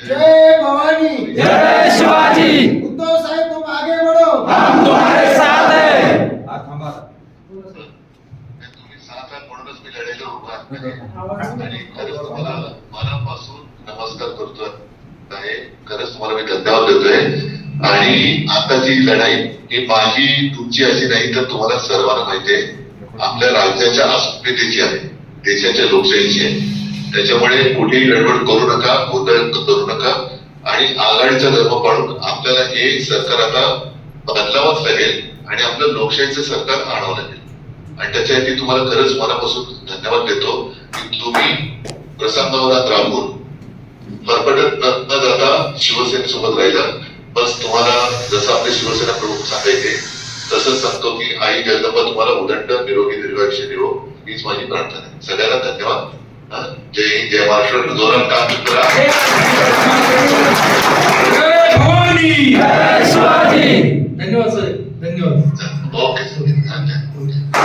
जय भवानी। जय शिवाजी। उद्धव साहेब तुम आगे बढ़ो। हम तुम्हारे साथ हैं। तुम्ही साथ आहे म्हणूनच मी लढायला उभा आहे. आणि खरंच तुम्हाला मनापासून नमस्कार करतोय. आहे खरंच तुम्हाला मी धन्यवाद देतोय. आणि आता जी लढाई ही माझी तुमची अशी नाही तर तुम्हाला सर्वांना माहिती आहे. आपल्या राज्याच्या अस्मितेची आहे. देशाच्या लोकशाहीची आहे. त्याच्यामुळे कुठेही गडबड करू नका गोंधळ करू नका आणि आघाडीचा धर्म पाळून आपल्याला हे सरकार आता बदलावंच लागेल आणि आपलं लोकशाहीचं सरकार आणावं लागेल. आणि त्याच्यासाठी तुम्हाला खरंच मनापासून धन्यवाद देतो. की तुम्ही प्रसंगावरात राबून फरफटत न जाता शिवसेनेसोबत राहिला. बस तुम्हाला जसं आपले शिवसेना प्रमुख सांगायचे तसंच सांगतो की आई जगदंबा तुम्हाला उदंड निरोगी दीर्घायुष्य निरोगी हीच माझी प्रार्थना आहे. सगळ्यांना धन्यवाद. हा? जय हिंद जय महाराष्ट्र. जोरात काम करा. धन्यवाद सर. धन्यवाद. ओके धन्यवाद